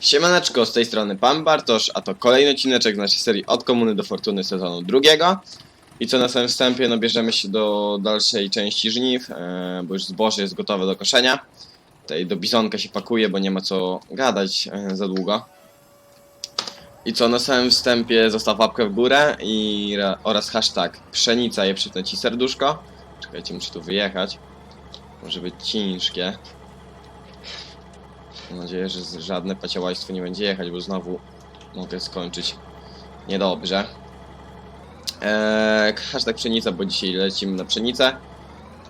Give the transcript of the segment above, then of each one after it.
Siemaneczko, z tej strony Pan Bartosz, a to kolejny odcineczek z naszej serii Od Komuny do Fortuny sezonu drugiego. I co na samym wstępie, no bierzemy się do dalszej części żniw, e, bo już zboże jest gotowe do koszenia. Tutaj do bizonka się pakuje, bo nie ma co gadać e, za długo. I co na samym wstępie zostaw łapkę w górę i ra- oraz hashtag pszenica je przytnę ci serduszko. Czekajcie, muszę tu wyjechać. Może być ciężkie. Mam nadzieję, że żadne paciołajstwo nie będzie jechać, bo znowu mogę skończyć niedobrze. Eee, hashtag pszenica, bo dzisiaj lecimy na pszenicę.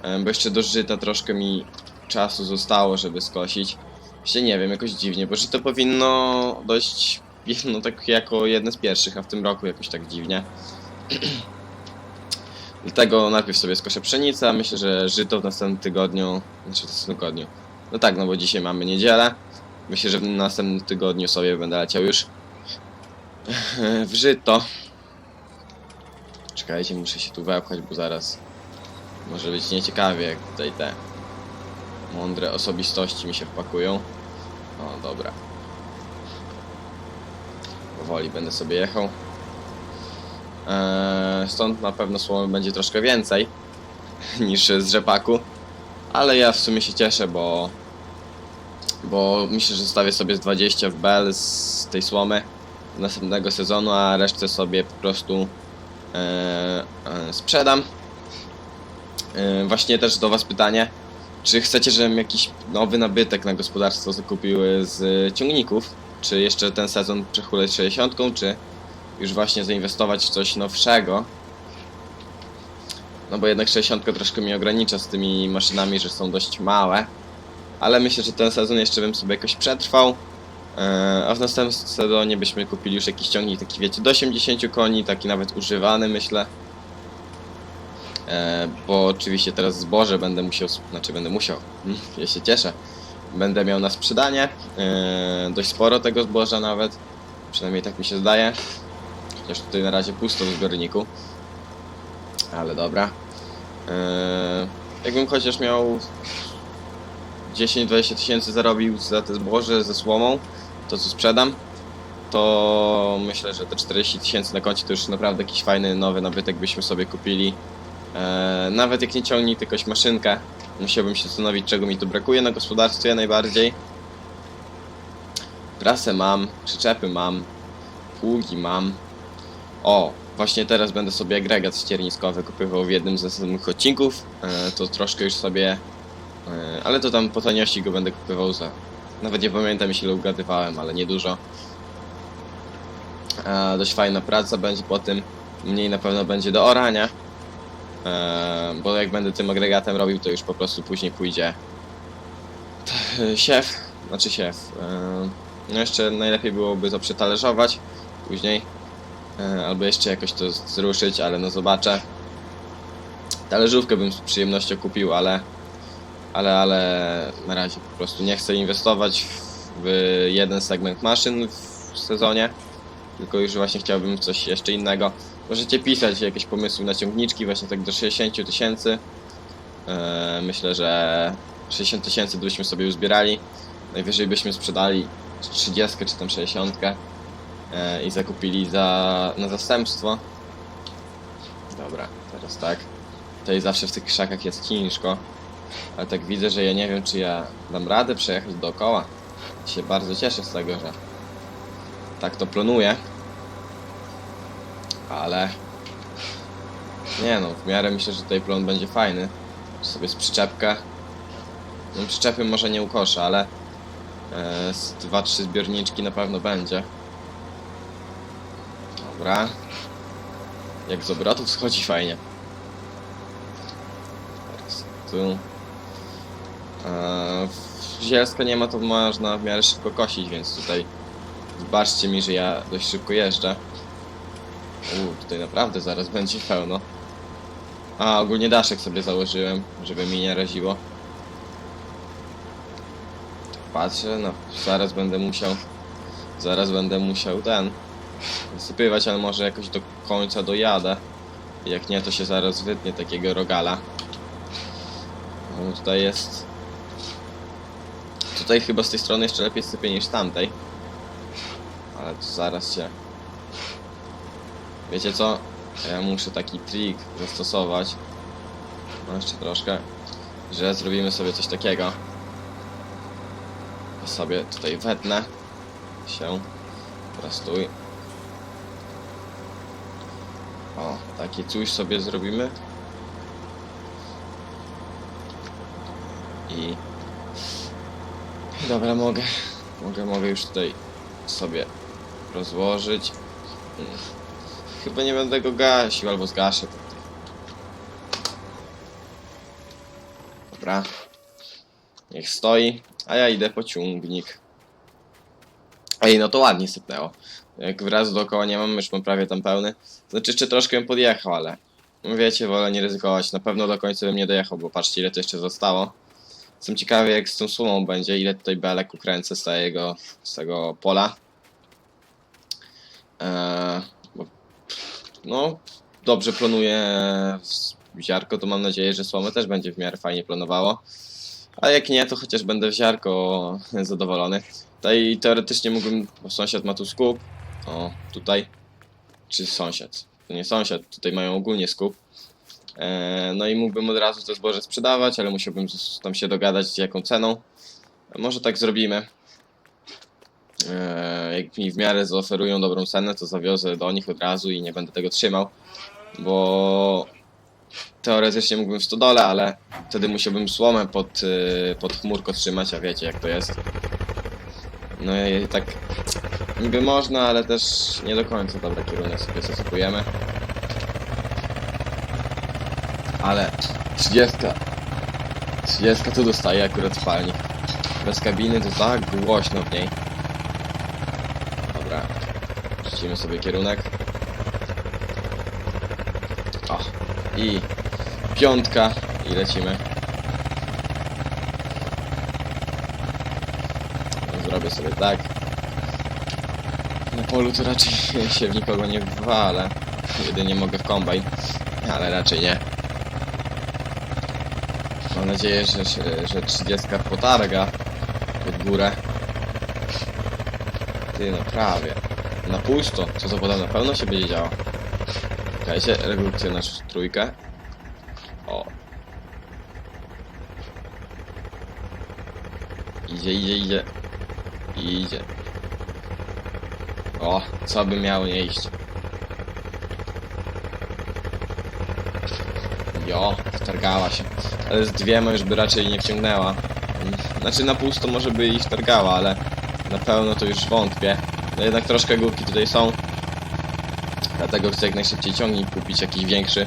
Eee, bo jeszcze do żyta troszkę mi czasu zostało, żeby skosić. Jeszcze nie wiem, jakoś dziwnie, bo żyto powinno dość, no tak jako jedne z pierwszych, a w tym roku jakoś tak dziwnie. Dlatego najpierw sobie skoszę pszenicę, myślę, że żyto w następnym tygodniu, znaczy w następnym tygodniu, no tak, no bo dzisiaj mamy niedzielę. Myślę, że w następnym tygodniu sobie będę leciał już w żyto. Czekajcie, muszę się tu wepchać, bo zaraz może być nieciekawie, jak tutaj te mądre osobistości mi się wpakują. O, dobra. Powoli będę sobie jechał. Eee, stąd na pewno słomy będzie troszkę więcej niż z rzepaku. Ale ja w sumie się cieszę, bo bo myślę, że zostawię sobie z 20 w bel z tej słomy następnego sezonu, a resztę sobie po prostu e, e, sprzedam. E, właśnie też do Was pytanie, czy chcecie, żebym jakiś nowy nabytek na gospodarstwo zakupił z ciągników? Czy jeszcze ten sezon przechuleć 60, czy już właśnie zainwestować w coś nowszego? No bo jednak 60 troszkę mnie ogranicza z tymi maszynami, że są dość małe ale myślę, że ten sezon jeszcze bym sobie jakoś przetrwał. Eee, A w następnym sezonie byśmy kupili już jakiś ciągnik taki, wiecie, do 80 koni, taki nawet używany, myślę. Eee, Bo oczywiście teraz zboże będę musiał, znaczy będę musiał, ja się cieszę. Będę miał na sprzedanie, eee, dość sporo tego zboża nawet, przynajmniej tak mi się zdaje. Chociaż tutaj na razie pusto w zbiorniku. Ale dobra. Jakbym chociaż miał 10-20 tysięcy zarobił za te zboże ze słomą, to co sprzedam, to myślę, że te 40 tysięcy na koncie to już naprawdę jakiś fajny nowy nabytek byśmy sobie kupili. Eee, nawet jak nie ciągnik, tylko maszynkę, musiałbym się zastanowić, czego mi tu brakuje na gospodarstwie najbardziej. Prasę mam, przyczepy mam, pługi mam. O, właśnie teraz będę sobie agregat ścierniskowy kupywał w jednym z następnych odcinków. Eee, to troszkę już sobie E, Ale to tam po taniości go będę kupywał za. Nawet nie pamiętam, ile ugadywałem, ale niedużo. E, dość fajna praca będzie po tym. Mniej na pewno będzie do orania. E, bo jak będę tym agregatem robił, to już po prostu później pójdzie siew. Znaczy siew. E, no jeszcze najlepiej byłoby to przetalerzować później. E, albo jeszcze jakoś to zruszyć, ale no zobaczę. Talerzówkę bym z przyjemnością kupił, ale ale, ale na razie po prostu nie chcę inwestować w, jeden segment maszyn w sezonie, tylko już właśnie chciałbym coś jeszcze innego. Możecie pisać jakieś pomysły na ciągniczki, właśnie tak do 60 tysięcy. Eee, myślę, że 60 tysięcy byśmy sobie uzbierali. Najwyżej byśmy sprzedali 30 czy tam 60 eee, i zakupili za, na zastępstwo. Dobra, teraz tak. Tutaj zawsze w tych krzakach jest ciężko. Ale tak widzę, że ja nie wiem, czy ja dam radę przejechać dookoła. Się bardzo cieszę z tego, że tak to planuję. Ale nie no, w miarę myślę, że tutaj plon będzie fajny. Sobie z przyczepkę. No przyczepy może nie ukoszę, ale e, z 2-3 zbiorniczki na pewno będzie. Dobra. Jak z obrotów schodzi fajnie. Teraz tu. W Zielska nie ma, to można w miarę szybko kosić, więc tutaj zbaczcie mi, że ja dość szybko jeżdżę. Uuu, tutaj naprawdę zaraz będzie pełno. A, ogólnie daszek sobie założyłem, żeby mi nie raziło. Patrzę, no, zaraz będę musiał, zaraz będę musiał ten, wysypywać, ale może jakoś do końca dojadę. Jak nie, to się zaraz wytnie takiego rogala. No, tutaj jest Tutaj chyba z tej strony jeszcze lepiej sypie niż tamtej. Ale to zaraz się... Wiecie co? Ja muszę taki trik zastosować. No jeszcze troszkę. Że zrobimy sobie coś takiego. Ja sobie tutaj wetnę się. Stój. O, takie coś sobie zrobimy. I... Dobra, mogę. Mogę, mogę już tutaj sobie rozłożyć. Chyba nie będę go gasił, albo zgaszę. to. Dobra. Niech stoi, a ja idę po ciągnik. Ej, no to ładnie sypnęło. Jak wraz dookoła nie mam, już mam prawie tam pełny. Znaczy jeszcze troszkę bym podjechał, ale wiecie, wolę nie ryzykować. Na pewno do końca bym nie dojechał, bo patrzcie ile to jeszcze zostało. Jestem ciekawy jak z tą sumą będzie, ile tutaj belek ukręcę z tego, z tego pola. Eee, no, dobrze planuję w ziarko, to mam nadzieję, że słomę też będzie w miarę fajnie planowało. A jak nie, to chociaż będę w ziarko zadowolony. Tutaj teoretycznie mógłbym, bo sąsiad ma tu skup. O, tutaj. Czy sąsiad? To nie sąsiad, tutaj mają ogólnie skup. E, no i mógłbym od razu to zboże sprzedawać, ale musiałbym tam się dogadać jaką ceną. Może tak zrobimy. E, jak mi w miarę zaoferują dobrą cenę, to zawiozę do nich od razu i nie będę tego trzymał. Bo teoretycznie mógłbym w stodole, ale wtedy musiałbym słomę pod, y, pod chmurko trzymać, a wiecie jak to jest. No i tak niby można, ale też nie do końca dobry kierunek sobie zasypujemy. Ale 30. 30 tu dostaje akurat spalnik. Bez kabiny to tak głośno w niej. Dobra. Rzucimy sobie kierunek. O. I piątka. I lecimy. Zrobię sobie tak. Na polu to raczej się w nikogo nie wywalę. Jedynie mogę w kombajn. Ale raczej nie. Mam nadzieję, że, że, że 30 potarga pod górę. Ty, no prawie. Na pusto. Co to potem na pewno się będzie działo. Czekajcie, redukcję na trójkę. O. Idzie, idzie, idzie. Idzie. O, co by miało nie iść. Jo, wtargała się. Ale z dwiema już by raczej nie wciągnęła. Znaczy na pusto może by ich wtargała, ale na pełno to już wątpię. No jednak troszkę górki tutaj są. Dlatego chcę jak najszybciej ciągnik kupić jakiś większy,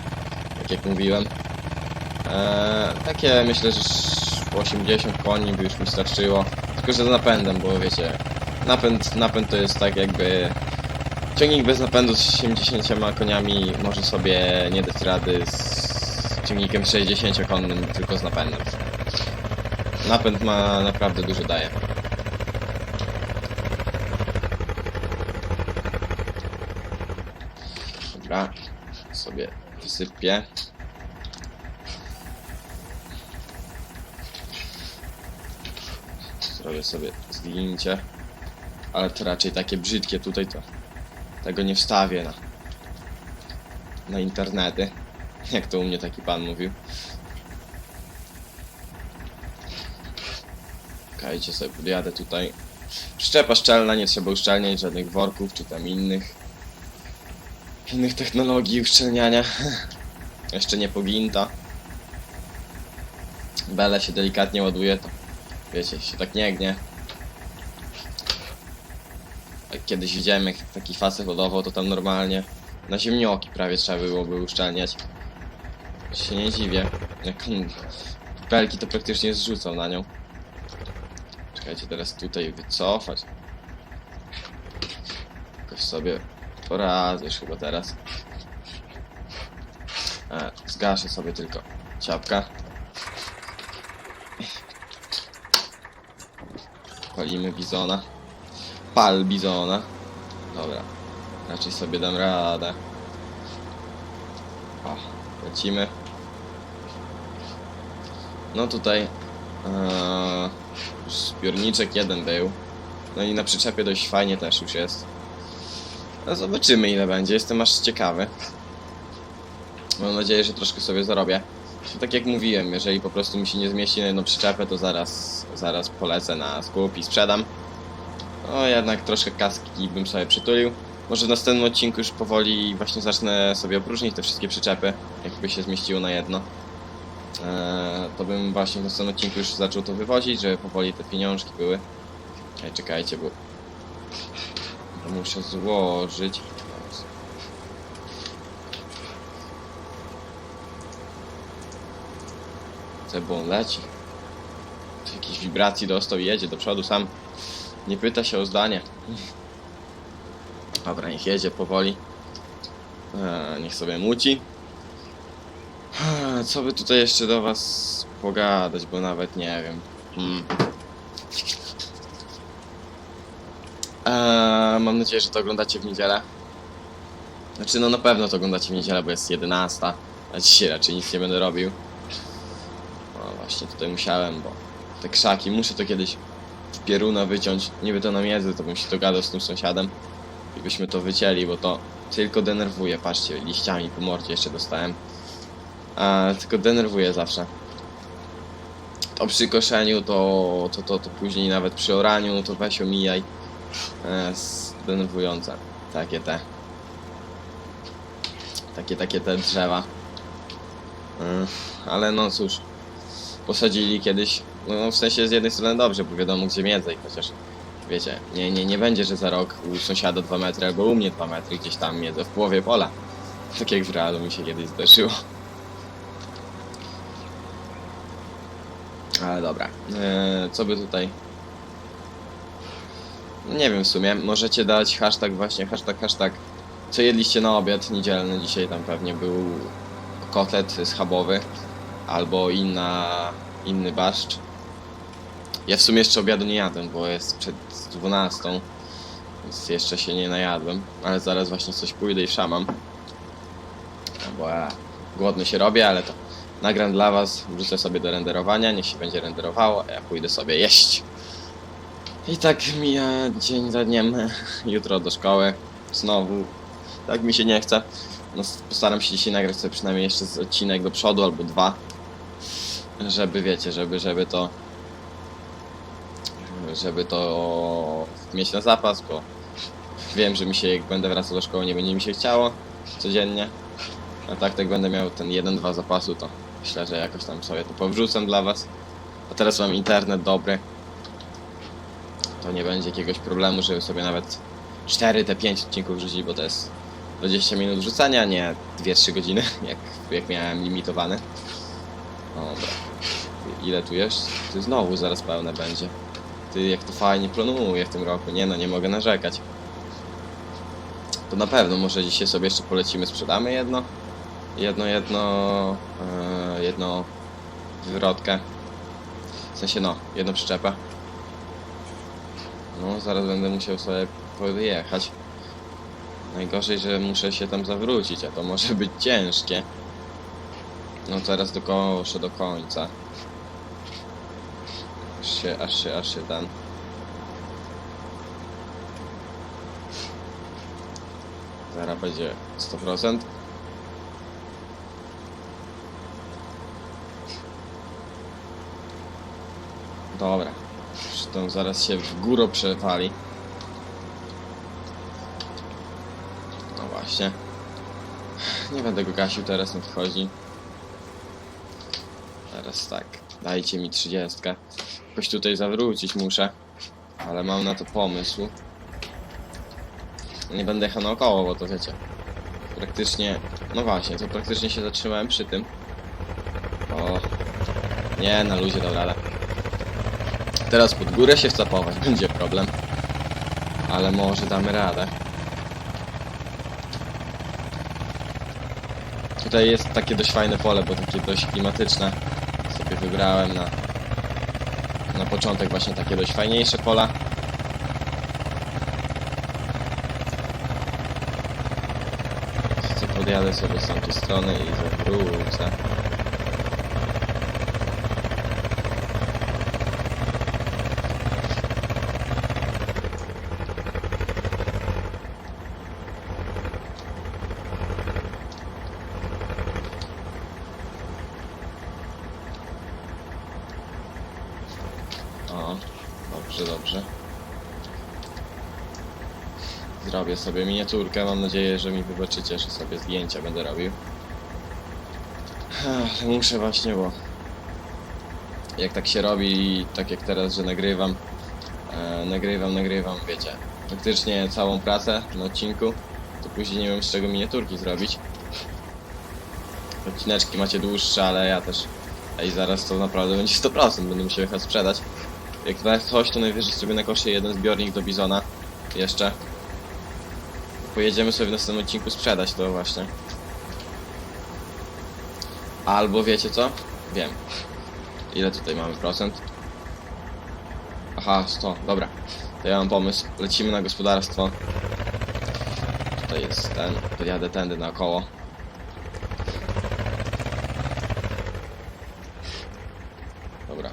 tak jak mówiłem. Eee, takie myślę, że 80 koni by już mi starczyło. Tylko, że z napędem, bo wiecie, napęd, napęd to jest tak jakby... Ciągnik bez napędu z 70 koniami może sobie nie dać rady z ciągnikiem 60-konnym tylko z napędem. Napęd ma naprawdę dużo daje. Dobra, sobie wysypię. Zrobię sobie zdjęcie. Ale to raczej takie brzydkie tutaj to tego nie wstawię na na internety. Jak to u mnie taki pan mówił. Czekajcie sobie, podjadę tutaj. Szczepa szczelna, nie trzeba uszczelniać żadnych worków czy tam innych innych technologii uszczelniania. Jeszcze nie poginta. Bele się delikatnie ładuje, to wiecie, się tak nie gnie. Jak kiedyś widziałem, jak taki facet hodował, to tam normalnie na ziemnioki prawie trzeba byłoby uszczelniać. Się nie dziwię. Jak on belki to praktycznie zrzucał na nią. Czekajcie, teraz tutaj wycofać. Jakoś sobie poradzę już chyba teraz. E, zgaszę sobie tylko ciapka. Palimy bizona. Pal bizona. Dobra. Raczej sobie dam radę. O, lecimy. No tutaj e, zbiorniczek jeden był. No i na przyczepie dość fajnie też już jest. No zobaczymy ile będzie, jestem aż ciekawy. Mam nadzieję, że troszkę sobie zarobię. Tak jak mówiłem, jeżeli po prostu mi się nie zmieści na jedną przyczepę, to zaraz, zaraz polecę na skup i sprzedam. No jednak troszkę kaski bym sobie przytulił. Może w następnym odcinku już powoli właśnie zacznę sobie opróżnić te wszystkie przyczepy, jakby się zmieściło na jedno. Eee, to bym właśnie w następnym odcinku już zaczął to wywozić, żeby powoli te pieniążki były. Czekajcie, bo muszę złożyć. Co, bo on leci. Tu Jakiejś wibracji dostał i jedzie do przodu sam. Nie pyta się o zdanie. Dobra, niech jedzie powoli. Eee, niech sobie muci. Eee, Co by tutaj jeszcze do was pogadać, bo nawet nie wiem. Hmm. Eee, mam nadzieję, że to oglądacie w niedzielę. Znaczy, no na pewno to oglądacie w niedzielę, bo jest 11. A dzisiaj raczej nic nie będę robił. No właśnie, tutaj musiałem, bo te krzaki, muszę to kiedyś w pieruna wyciąć. Niby to na miedzy, to bym się dogadał z tym sąsiadem i byśmy to wycięli, bo to tylko denerwuje. Patrzcie, liściami po mordzie jeszcze dostałem. A, tylko denerwuje zawsze. To przy koszeniu, to, to, to, to później nawet przy oraniu, to weź omijaj. E, denerwujące. Takie te. Takie, takie te drzewa. E, ale no cóż. Posadzili kiedyś. No w sensie z jednej strony dobrze, bo wiadomo gdzie i chociaż wiecie, nie, nie, nie będzie, że za rok u sąsiada 2 metry albo u mnie 2 metry gdzieś tam miedzę w połowie pola. Tak jak w realu mi się kiedyś zdarzyło. Ale dobra. Eee, co by tutaj... No nie wiem w sumie. Możecie dać hashtag właśnie, hashtag, hashtag. Co jedliście na obiad niedzielny? Dzisiaj tam pewnie był kotlet schabowy. Albo inna, inny barszcz. Ja w sumie jeszcze obiadu nie jadłem, bo jest przed 12. Więc jeszcze się nie najadłem. Ale zaraz właśnie coś pójdę i szamam. No Bo ja głodny się robię, ale to nagram dla was, wrzucę sobie do renderowania, niech się będzie renderowało, a ja pójdę sobie jeść. I tak mija dzień za dniem, jutro do szkoły, znowu, tak mi się nie chce. No, postaram się dzisiaj nagrać sobie przynajmniej jeszcze odcinek do przodu albo dwa, żeby wiecie, żeby, żeby to żeby to mieć na zapas, bo wiem, że mi się jak będę wracał do szkoły nie będzie mi się chciało codziennie. A tak, tak będę miał ten 1-2 zapasu, to myślę, że jakoś tam sobie to powrzucam dla was. A teraz mam internet dobry. To nie będzie jakiegoś problemu, żeby sobie nawet 4 te 5 odcinków wrzucić, bo to jest 20 minut wrzucania, nie 2-3 godziny, jak, jak miałem limitowany. Dobra. Ile tu jest? Ty znowu zaraz pełne będzie. Ty, jak to fajnie planuje w tym roku. Nie no, nie mogę narzekać. To na pewno, może dzisiaj sobie jeszcze polecimy, sprzedamy jedno. Jedno, jedno, e, jedno wywrotkę. W sensie no, jedną przyczepę. No, zaraz będę musiał sobie wyjechać. Najgorzej, że muszę się tam zawrócić, a to może być ciężkie. No teraz do kosza do końca. Się, aż się, aż się ten. Zaraz będzie 100%. Dobra. Zresztą zaraz się w górę przewali. No właśnie. Nie będę go gasił teraz, niech chodzi. Teraz tak. Dajcie mi 30. Jakoś tutaj zawrócić muszę. Ale mam na to pomysł. Nie będę jechał naokoło, bo to wiecie. Praktycznie. No właśnie, to praktycznie się zatrzymałem przy tym. O. Nie, na luzie dał radę. Teraz pod górę się wcapować będzie problem. Ale może damy radę. Tutaj jest takie dość fajne pole, bo takie dość klimatyczne. Sobie wybrałem na, na początek właśnie takie dość fajniejsze pola. Podjadę sobie z tamtej strony i zawrócę. Dobrze. Zrobię sobie miniaturkę, mam nadzieję, że mi wybaczycie, że sobie zdjęcia będę robił. Muszę właśnie, bo jak tak się robi, tak jak teraz, że nagrywam, e, nagrywam, nagrywam, wiecie, praktycznie całą pracę na odcinku, to później nie wiem z czego miniaturki zrobić. Odcineczki macie dłuższe, ale ja też. Ej, zaraz to naprawdę będzie 100%, będę musiał jechać sprzedać. Jak na coś, to najwyżej sobie nakoszę jeden zbiornik do Bizona. Jeszcze. Pojedziemy sobie w następnym odcinku sprzedać to właśnie. Albo wiecie co? Wiem. Ile tutaj mamy procent? Aha, 100, dobra. To ja mam pomysł. Lecimy na gospodarstwo. Tutaj jest ten. Podjadę tędy naokoło. Dobra.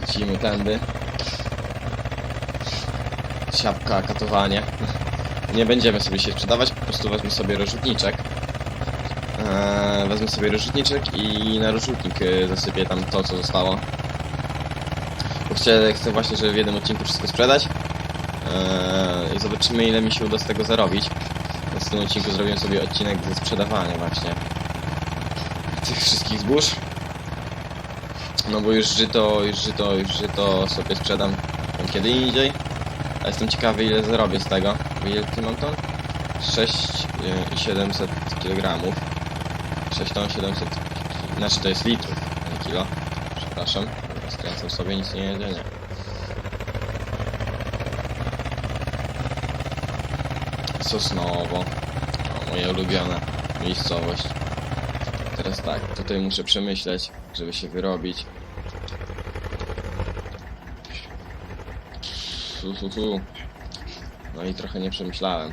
Lecimy tędy. Siapka, katowanie. Nie będziemy sobie się sprzedawać, po prostu wezmę sobie rozrzutniczek. Eee, wezmę sobie rozrzutniczek i na rozrzutnik e, zasypię tam to, co zostało. Bo chcę, chcę właśnie, żeby w jednym odcinku wszystko sprzedać. Eee, I zobaczymy, ile mi się uda z tego zarobić. W tym odcinku zrobię sobie odcinek ze sprzedawania właśnie tych wszystkich zbóż. No bo już żyto, już żyto, już żyto sobie sprzedam kiedy indziej. A jestem ciekawy ile zarobię z tego. Ile ty mam ton? 6700 kg. 6 ton 700. Znaczy to jest litrów, nie kilo. Przepraszam. Skręcam sobie, nic nie jedzie. Sosnowo. O, moje ulubione miejscowość. Teraz tak, tutaj muszę przemyśleć, żeby się wyrobić. Fu, fu, fu. No i trochę nie przemyślałem.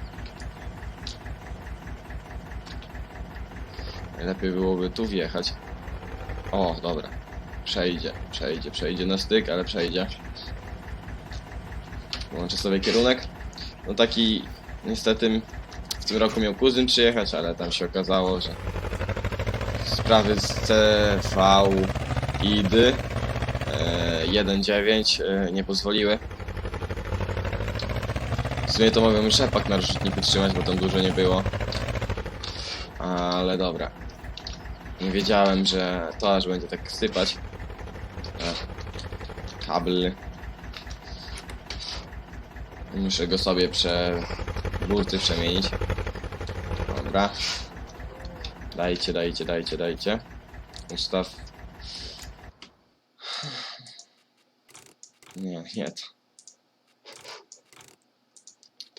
Lepiej byłoby tu wjechać. O, dobra. Przejdzie, przejdzie, przejdzie na styk, ale przejdzie. Włączę sobie kierunek. No taki, niestety, w tym roku miał kuzyn przyjechać, ale tam się okazało, że sprawy z CV ID e, 1.9 e, nie pozwoliły. Sumie to mogłem rzepak na rozrzutniku trzymać, bo tam dużo nie było. Ale dobra. Nie wiedziałem, że to aż będzie tak sypać. E, kabel. Muszę go sobie prze... burty przemienić. Dobra. Dajcie, dajcie, dajcie, dajcie. Ustaw. Nie, nie to.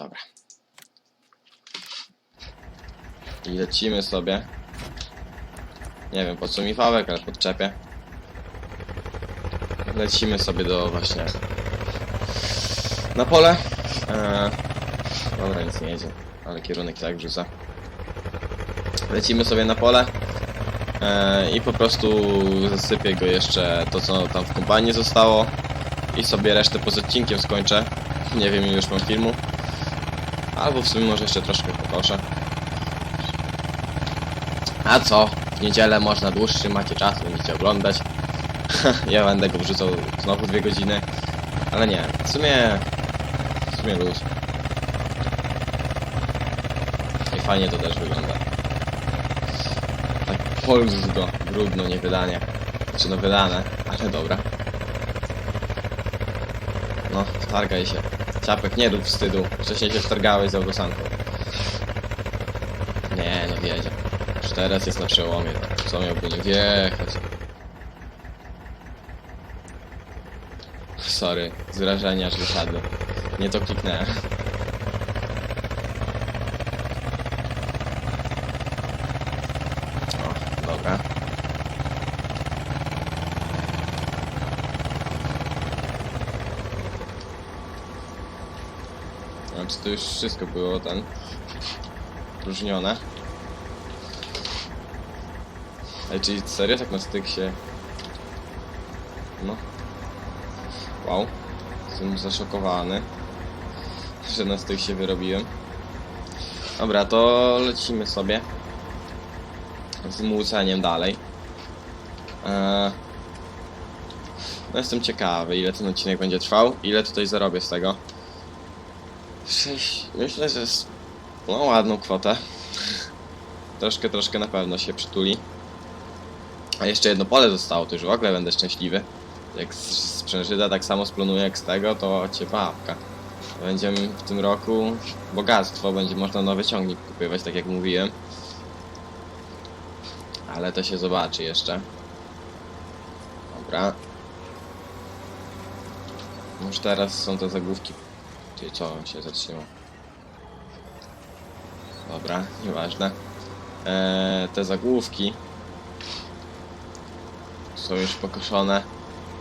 Dobra. I lecimy sobie. Nie wiem po co mi fałek, ale podczepię. Lecimy sobie do właśnie na pole. Eee, dobra, nic nie jedzie, ale kierunek i tak wrzuca. Lecimy sobie na pole eee, i po prostu zasypię go jeszcze to co tam w kompanii zostało i sobie resztę poza odcinkiem skończę. Nie wiem już mam filmu. Albo w sumie może jeszcze troszkę pokoszę. A co? W niedzielę można dłuższy, macie czas, będziecie oglądać. ja będę go wrzucał znowu dwie godziny. Ale nie, w sumie... W sumie luz. I fajnie to też wygląda. Tak polsko, brudno, nie wydanie. Znaczy no wydane, ale dobra. No, wtargaj się. Ciapek, nie rób wstydu. Wcześniej się wtargałeś z autosanką. Nie, no wiedzie. Już teraz jest na przełomie. Co miałby nie wjechać? Sorry, z wrażenia aż wysiadłem. Nie to kliknąłem. O, dobra. Znaczy to już wszystko było ten różnione. Ej, czyli serio tak na styk się... No. Wow. Jestem zaszokowany, że na styk się wyrobiłem. Dobra, to lecimy sobie z młóceniem dalej. Eee... No jestem ciekawy, ile ten odcinek będzie trwał, ile tutaj zarobię z tego. Myślę, że jest no ładną kwotę. troszkę, troszkę na pewno się przytuli. A jeszcze jedno pole zostało, to już w ogóle będę szczęśliwy. Jak z tak samo splanuję jak z tego, to cię babka. Będziemy w tym roku bogactwo, będzie można nowy ciągnik kupywać, tak jak mówiłem. Ale to się zobaczy jeszcze. Dobra. Już teraz są te zagłówki. Czyli co się zatrzymało? Dobra, nieważne. Eee, te zagłówki są już pokoszone.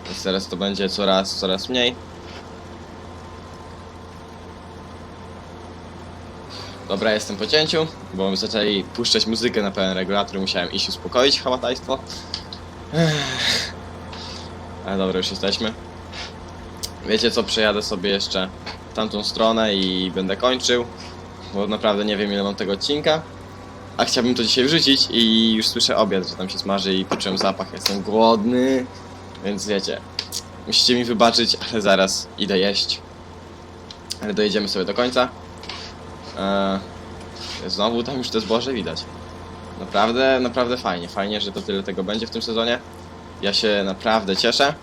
Więc teraz to będzie coraz, coraz mniej. Dobra, jestem po cięciu, bo zaczęli puszczać muzykę na pełen regulator musiałem iść uspokoić hałatajstwo. Ale dobra, już jesteśmy. Wiecie co, przejadę sobie jeszcze tamtą stronę i będę kończył, bo naprawdę nie wiem ile mam tego odcinka. A chciałbym to dzisiaj wrzucić i już słyszę obiad, że tam się smaży i poczułem zapach, jestem głodny. Więc wiecie, musicie mi wybaczyć, ale zaraz idę jeść. Ale dojedziemy sobie do końca. Eee, znowu tam już te zboże widać. Naprawdę, naprawdę fajnie. Fajnie, że to tyle tego będzie w tym sezonie. Ja się naprawdę cieszę.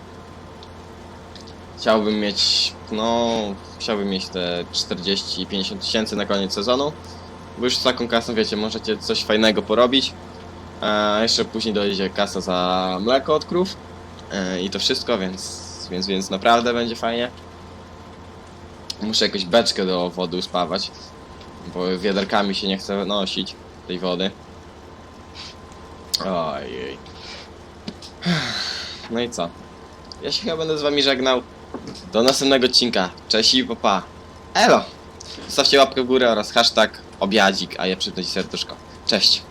Chciałbym mieć, no, chciałbym mieć te 40-50 tysięcy na koniec sezonu. Bo już z taką kasą, wiecie, możecie coś fajnego porobić. A jeszcze później dojdzie kasa za mleko od krów. E, I to wszystko, więc, więc, więc naprawdę będzie fajnie. Muszę jakąś beczkę do wody uspawać, bo wiaderkami się nie chce nosić tej wody. Ojej. No i co? Ja się chyba będę z wami żegnał. Do następnego odcinka. Cześć i papa. Elo! Zostawcie łapkę w górę oraz hashtag obiadzik, a ja przypnę ci serduszko. Cześć!